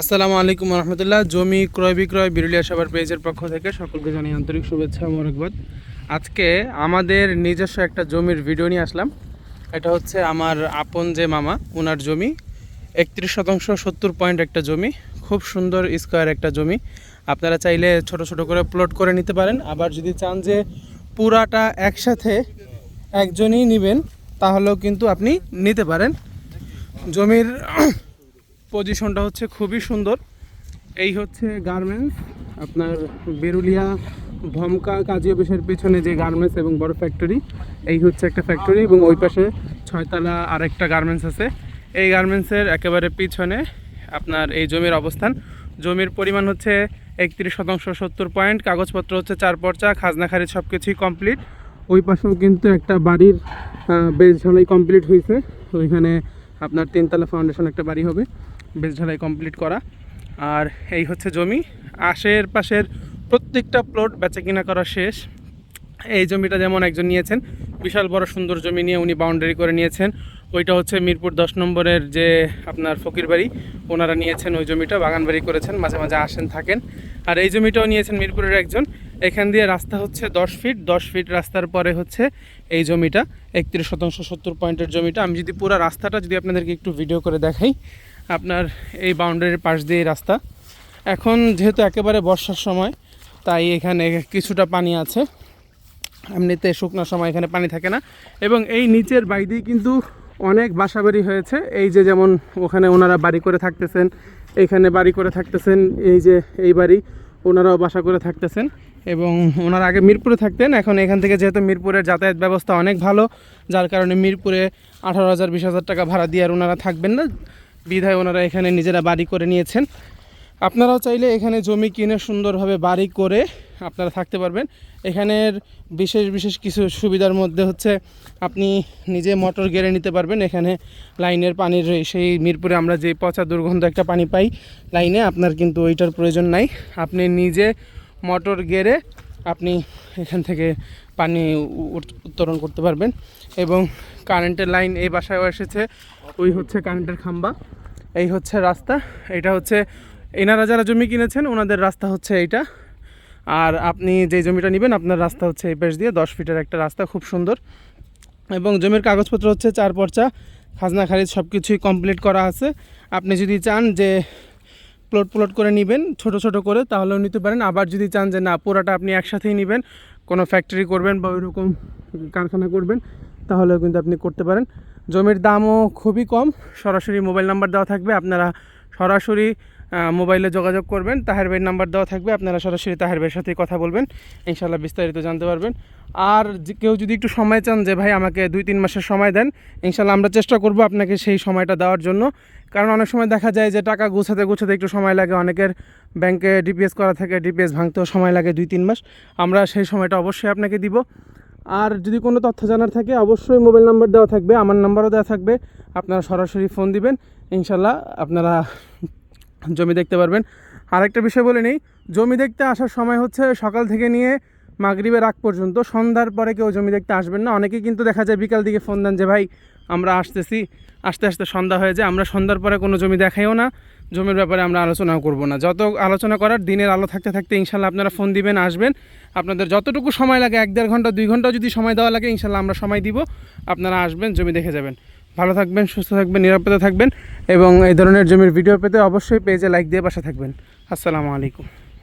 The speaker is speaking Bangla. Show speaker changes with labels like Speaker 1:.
Speaker 1: আসসালামু আলাইকুম রহমতুল্লাহ। জমি ক্রয় বিক্রয় বিরুলিয়া সবার পেজের পক্ষ থেকে সকলকে জানাই আন্তরিক শুভেচ্ছা মোরকবাদ আজকে আমাদের নিজস্ব একটা জমির ভিডিও নিয়ে আসলাম। এটা হচ্ছে আমার আপন যে মামা ওনার জমি। একত্রিশ শতাংশ, সত্তর পয়েন্ট একটা জমি। খুব সুন্দর স্কোয়ার একটা জমি। আপনারা চাইলে ছোট ছোট করে প্লট করে নিতে পারেন। আবার যদি চান যে পুরাটা একসাথে একজনই নেবেন, তাহলেও কিন্তু আপনি নিতে পারেন। জমির পজিশনটা হচ্ছে খুবই সুন্দর। এই হচ্ছে গার্মেন্টস আপনার বেরুলিয়া, ভমকা, কাজী অফিসের পিছনে যে গার্মেন্টস এবং বড় ফ্যাক্টরি এই হচ্ছে একটা ফ্যাক্টরি এবং ওই পাশে ছয়তলা আরেকটা গার্মেন্টস আছে। এই গার্মেন্টসের একেবারে পিছনে আপনার এই জমির অবস্থান। জমির পরিমাণ হচ্ছে একত্রিশ শতাংশ সত্তর পয়েন্ট কাগজপত্র হচ্ছে চার পর্চা, খাজনা খারিজ সব কিছুই কমপ্লিট ওই পাশেও কিন্তু একটা বাড়ির বেশ ঝালাই কমপ্লিট হয়েছে ওইখানে আপনার তিনতলা ফাউন্ডেশন একটা বাড়ি হবে। বেজ ঝালাই কমপ্লিট করা। আর এই হচ্ছে জমি। আশের পাশের প্রত্যেকটা প্লট বেচা কিনা করা শেষ। এই জমিটা যেমন একজন নিয়েছেন, বিশাল বড় সুন্দর জমি নিয়ে উনি বাউন্ডারি করে নিয়েছেন। ওইটা হচ্ছে মিরপুর দশ নম্বরের যে আপনার ফকির বাড়ি, ওনারা নিয়েছেন ওই জমিটা, বাগান বাড়ি করেছেন, মাঝে মাঝে আসেন, থাকেন। আর এই জমিটাও নিয়েছেন মিরপুরের একজন। এখান দিয়ে রাস্তা হচ্ছে দশ ফিট দশ ফিট রাস্তার পরে হচ্ছে এই জমিটা। একত্রিশ শতাংশ সত্তর পয়েন্টের জমিটা। আমি যদি পুরো রাস্তাটা যদি আপনাদেরকে একটু ভিডিও করে দেখাই আপনার এই বাউন্ডারির পাশ দিয়ে রাস্তা। এখন যেহেতু একেবারে বর্ষার সময়, তাই এখানে কিছুটা পানি আছে। এমনিতে শুকনো সময় এখানে পানি থাকে না। এবং এই নিচের বাইরেই কিন্তু অনেক বাসা বাড়ি হয়েছে। এই যে যেমন ওখানে ওনারা বাড়ি করে থাকতেছেন এইখানে বাড়ি করে থাকতেছেন, এই যে এই বাড়ি, ওনারাও বাসা করে থাকতেছেন। এবং ওনারা আগে মিরপুরে থাকতেন, এখন এখান থেকে যেহেতু মিরপুরের যাতায়াত ব্যবস্থা অনেক ভালো, যার কারণে মিরপুরে আঠারো হাজার, বিশ হাজার টাকা ভাড়া দিয়ে আর ওনারা থাকবেন না। বিধায় ওনারা এখানে নিজেরা বাড়ি করে নিয়েছেন। আপনারাও চাইলে এখানে জমি কিনে সুন্দরভাবে বাড়ি করে আপনারা থাকতে পারবেন। এখানের বিশেষ বিশেষ কিছু সুবিধার মধ্যে হচ্ছে আপনি নিজে মোটর গেড়ে নিতে পারবেন। এখানে লাইনের পানির সেই মিরপুরে আমরা যে পচা দুর্গন্ধ একটা পানি পাই, লাইনে আপনার কিন্তু ওইটার প্রয়োজন নাই। আপনি নিজে মোটর গেড়ে আপনি এখান থেকে পানি উত্তোলন করতে পারবেন। এবং কারেন্টের লাইন এই বাসায়ও এসেছে। ওই হচ্ছে কারেন্টের খাম্বা। এই হচ্ছে রাস্তা। এটা হচ্ছে এনারা যারা জমি কিনেছেন, ওনাদের রাস্তা হচ্ছে এইটা। আর আপনি যে জমিটা নেবেন, আপনার রাস্তা হচ্ছে এই পাশ দিয়ে। দশ ফিটের একটা রাস্তা, খুব সুন্দর। এবং জমির কাগজপত্র হচ্ছে চার পর্চা, খাজনা, খারিজ সব কিছুই কমপ্লিট করা আছে। আপনি যদি চান যে প্লট প্লট করে নেবেন, ছোট ছোট করে, তাহলেও নিতে পারেন। আবার যদি চান যে না, পুরাটা আপনি একসাথেই নেবেন কোনো ফ্যাক্টরি করবেন বা ওইরকম কারখানা করবেন, তাহলেও কিন্তু আপনি করতে পারেন। জমির দামও খুবই কম, সরাসরি মোবাইল নাম্বার দেওয়া থাকবে। আপনারা সরাসরি মোবাইলে যোগাযোগ করবেন। তাহের ভাইয়ের নাম্বার দেওয়া থাকবে। আপনারা সরাসরি তাহের ভাইয়ের সাথে কথা বলবেন। ইনশাল্লাহ বিস্তারিত জানতে পারবেন। আর কেউ যদি একটু সময় চান যে, ভাই, আমাকে দুই, তিন মাসের সময় দেন। ইনশাল্লাহ আমরা চেষ্টা করব আপনাকে সেই সময়টা দেওয়ার জন্য। কারণ অনেক সময় দেখা যায় যে, টাকা গুছাতে গুছাতে একটু সময় লাগে। অনেকের ব্যাংকে ডিপিএস করা থাকে, ডিপিএস ভাঙতেও সময় লাগে দুই, তিন মাস। আমরা সেই সময়টা অবশ্যই আপনাকে দিব। আর যদি কোনো তথ্য জানার থাকে, অবশ্যই মোবাইল নাম্বার দেওয়া থাকবে। আমার নাম্বারও দেওয়া থাকবে। আপনারা সরাসরি ফোন দিবেন। ইনশাল্লাহ আপনারা জমি দেখতে পারবেন। আরেকটা বিষয় বলে নেই, জমি দেখতে আসার সময় হচ্ছে সকাল থেকে নিয়ে মাগরিবের আগ পর্যন্ত সন্ধ্যার পরে কেউ জমি দেখতে আসবেন না। অনেকেই কিন্তু দেখা যায় বিকাল দিকে ফোন দেন যে, ভাই, আমরা আসতেছি। আস্তে আস্তে সন্ধ্যা হয়ে যায়, আমরা সন্ধ্যার পরে কোনো জমি দেখাইও না। জমির ব্যাপারে আমরা আলোচনাও করব না। যত আলোচনা করার দিনের আলো থাকতে থাকতে ইনশাল্লাহ আপনারা ফোন দিবেন, আসবেন। আপনাদের যতটুকু সময় লাগে, এক দেড় ঘণ্টা, দুই ঘণ্টা যদি সময় দেওয়া লাগে, ইনশাল্লাহ আমরা সময় দিব। আপনারা আসবেন, জমি দেখে যাবেন। ভালো থাকবেন, সুস্থ থাকবেন, নিরাপদে থাকবেন এবং এই ধরনের জমির ভিডিও পেতে অবশ্যই পেজে লাইক দিয়ে বাসা থাকবেন। আসসালামু আলাইকুম।